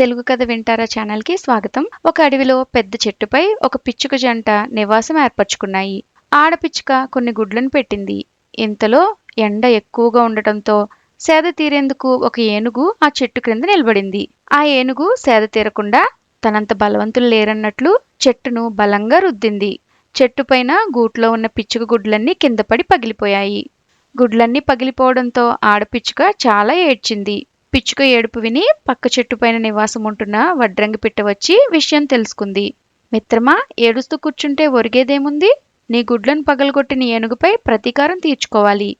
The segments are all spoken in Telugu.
తెలుగు కథ వింటారా ఛానల్కి స్వాగతం. ఒక అడవిలో పెద్ద చెట్టుపై ఒక పిచ్చుక జంట నివాసం ఏర్పరచుకున్నాయి. ఆడపిచ్చుక కొన్ని గుడ్లను పెట్టింది. ఇంతలో ఎండ ఎక్కువగా ఉండటంతో సేద తీరేందుకు ఒక ఏనుగు ఆ చెట్టు క్రింద నిలబడింది. ఆ ఏనుగు సేద తీరకుండా తనంత బలవంతులు లేరన్నట్లు చెట్టును బలంగా రుద్దింది. చెట్టుపైన గూట్లో ఉన్న పిచ్చుక గుడ్లన్నీ కింద పడి పగిలిపోయాయి. గుడ్లన్నీ పగిలిపోవడంతో ఆడపిచ్చుక చాలా ఏడ్చింది. పిచ్చుక ఏడుపు విని పక్క చెట్టు పైన నివాసం ఉంటున్న వడ్రంగి పిట్ట వచ్చి విషయం తెలుసుకుంది. మిత్రమా ఏడుస్తూ కూర్చుంటే ఒరిగేదేముంది? నీ గుడ్లను పగలగొట్టిన ఏనుగుపై ప్రతీకారం తీర్చుకోవాలి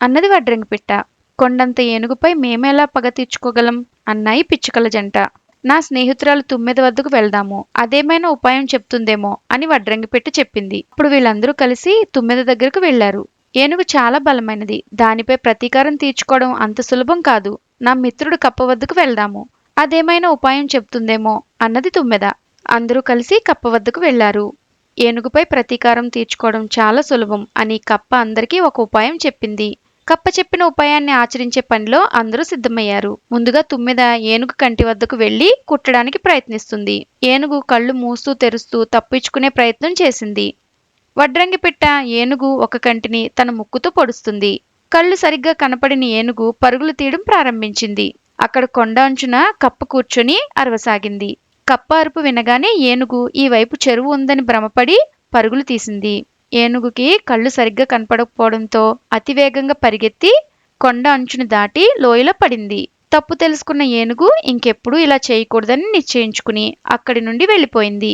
అన్నది వడ్రంగి పిట్ట. కొండంత ఏనుగుపై మేమెలా పగ తీర్చుకోగలం? అన్నాయి పిచ్చుకల జంట. నా స్నేహితురాలు తుమ్మెద వద్దకు వెళ్దాము. అదేమైనా ఉపాయం చెప్తుందేమో అని వడ్రంగి పెట్టి చెప్పింది. ఇప్పుడు వీళ్ళందరూ కలిసి తుమ్మెద దగ్గరకు వెళ్ళారు ఏనుగు చాలా బలమైనది. దానిపై ప్రతీకారం తీర్చుకోవడం అంత సులభం కాదు. నా మిత్రుడు కప్ప వద్దకు వెళ్దాము. అదేమైనా ఉపాయం చెప్తుందేమో అన్నది తుమ్మెద. అందరూ కలిసి కప్ప వద్దకు వెళ్ళారు. ఏనుగుపై ప్రతీకారం తీర్చుకోవడం చాలా సులభం అని కప్ప అందరికీ ఒక ఉపాయం చెప్పింది. కప్ప చెప్పిన ఉపాయాన్ని ఆచరించే పనిలో అందరూ సిద్ధమయ్యారు. ముందుగా తుమ్మెద ఏనుగు కంటి వద్దకు వెళ్ళి కుట్టడానికి ప్రయత్నిస్తుంది. ఏనుగు కళ్ళు మూస్తూ తెరుస్తూ తప్పించుకునే ప్రయత్నం చేసింది. వడ్రంగిపిట్ట ఏనుగు ఒక కంటిని తన ముక్కుతో పొడుస్తుంది. కళ్ళు సరిగ్గా కనపడిన ఏనుగు పరుగులు తీయడం ప్రారంభించింది. అక్కడ కొండ అంచున కప్ప కూర్చొని అరవసాగింది. కప్ప అరుపు వినగానే ఏనుగు ఈ వైపు చెరువు ఉందని భ్రమపడి పరుగులు తీసింది. ఏనుగుకి కళ్ళు సరిగ్గా కనపడకపోవడంతో అతివేగంగా పరిగెత్తి కొండ అంచును దాటి లోయలో పడింది. తప్పు తెలుసుకున్న ఏనుగు ఇంకెప్పుడు ఇలా చేయకూడదని నిశ్చయించుకుని అక్కడి నుండి వెళ్ళిపోయింది.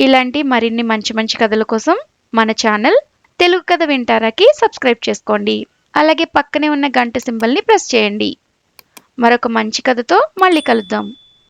ఇలాంటి మరిన్ని మంచి మంచి కథల కోసం మన ఛానల్ తెలుగు కథ వింటారాకి సబ్స్క్రైబ్ చేసుకోండి. అలాగే పక్కనే ఉన్న గంట సింబల్ని ప్రెస్ చేయండి. మరొక మంచి కథతో మళ్ళీ కలుద్దాం.